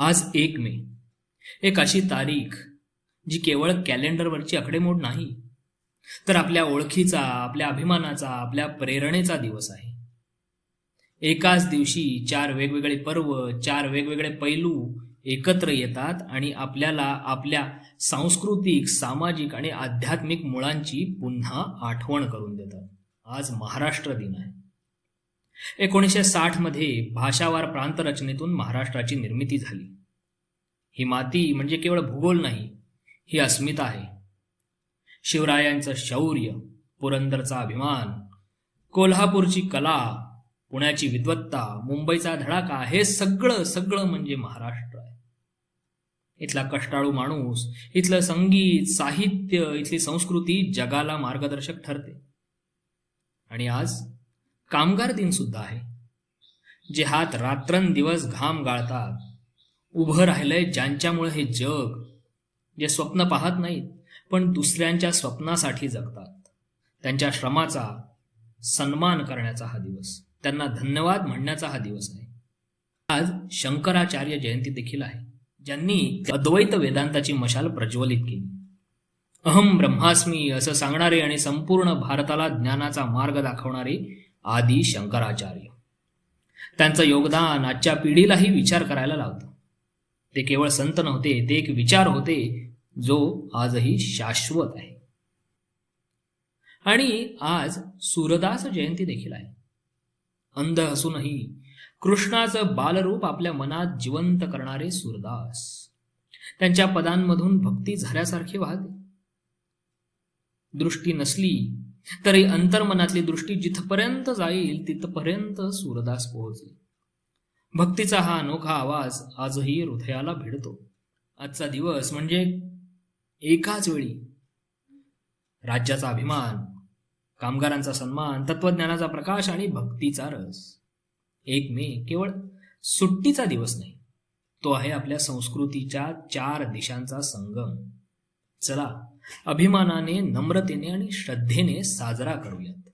आज एक मे. एक अशी तारीख जी केवळ कॅलेंडरवरची आकडेमोड नाही तर आपल्या ओळखीचा आपल्या अभिमानाचा आपल्या प्रेरणेचा दिवस आहे. एकाच दिवशी चार वेगवेगळे पर्व चार वेगवेगळे पैलू एकत्र येतात आणि आपल्याला आपल्या सांस्कृतिक सामाजिक आणि आध्यात्मिक मुळांची पुन्हा आठवण करून देतात. आज महाराष्ट्र दिन आहे. एकोणीसशे साठमध्ये भाषावार प्रांतरचनेतून महाराष्ट्राची निर्मिती झाली. ही माती म्हणजे केवळ भूगोल नाही ही अस्मिता आहे. शिवरायांचं शौर्य पुरंदरचा अभिमान कोल्हापूरची कला पुण्याची विद्वत्ता मुंबईचा धडाका हे सगळं सगळं म्हणजे महाराष्ट्र आहे. इथला कष्टाळू माणूस इथलं संगीत साहित्य इथली संस्कृती जगाला मार्गदर्शक ठरते. आणि आज कामगार दिन सुद्धा आहे. जे हात रात्रंदिवस घाम गाळतात उभं राहिलंय ज्यांच्यामुळे हे जग जे स्वप्न पाहत नाहीत पण दुसऱ्यांच्या स्वप्नासाठी जगतात. त्यांच्या श्रमाचा सन्मान करण्याचा हा दिवस त्यांना धन्यवाद म्हणण्याचा हा दिवस आहे. आज शंकराचार्य जयंती देखील आहे. ज्यांनी अद्वैत वेदांताची मशाल प्रज्वलित केली. अहम ब्रह्मास्मी असं सांगणारे आणि संपूर्ण भारताला ज्ञानाचा मार्ग दाखवणारे आदी शंकराचार्य. त्यांचं योगदान आजच्या पिढीलाही विचार करायला लावतं. ते केवळ संत नव्हते ते एक विचार होते जो आजही शाश्वत आहे. आणि आज सूरदास जयंती देखील आहे. अंध असूनही कृष्णाचं बालरूप आपल्या मनात जिवंत करणारे सूरदास. त्यांच्या पदांमधून भक्ती झाल्यासारखे वाहते. दृष्टी नसली तरी अंतर्मनातली दृष्टी जिथपर्यंत जाईल तिथपर्यंत सूरदास पोहोचले. भक्तीचा हा अनोखा आवाज आजही हृदयाला भिडतो. आजचा दिवस म्हणजे एकाच वेळी. राज्याचा अभिमान कामगारांचा सन्मान तत्वज्ञानाचा प्रकाश आणि भक्तीचा रस. एक मे केवळ सुट्टीचा दिवस नाही तो आहे आपल्या संस्कृतीच्या चार दिशांचा संगम. चला अभिमानाने नम्रतेने आणि श्रद्धेने साजरा करूयात.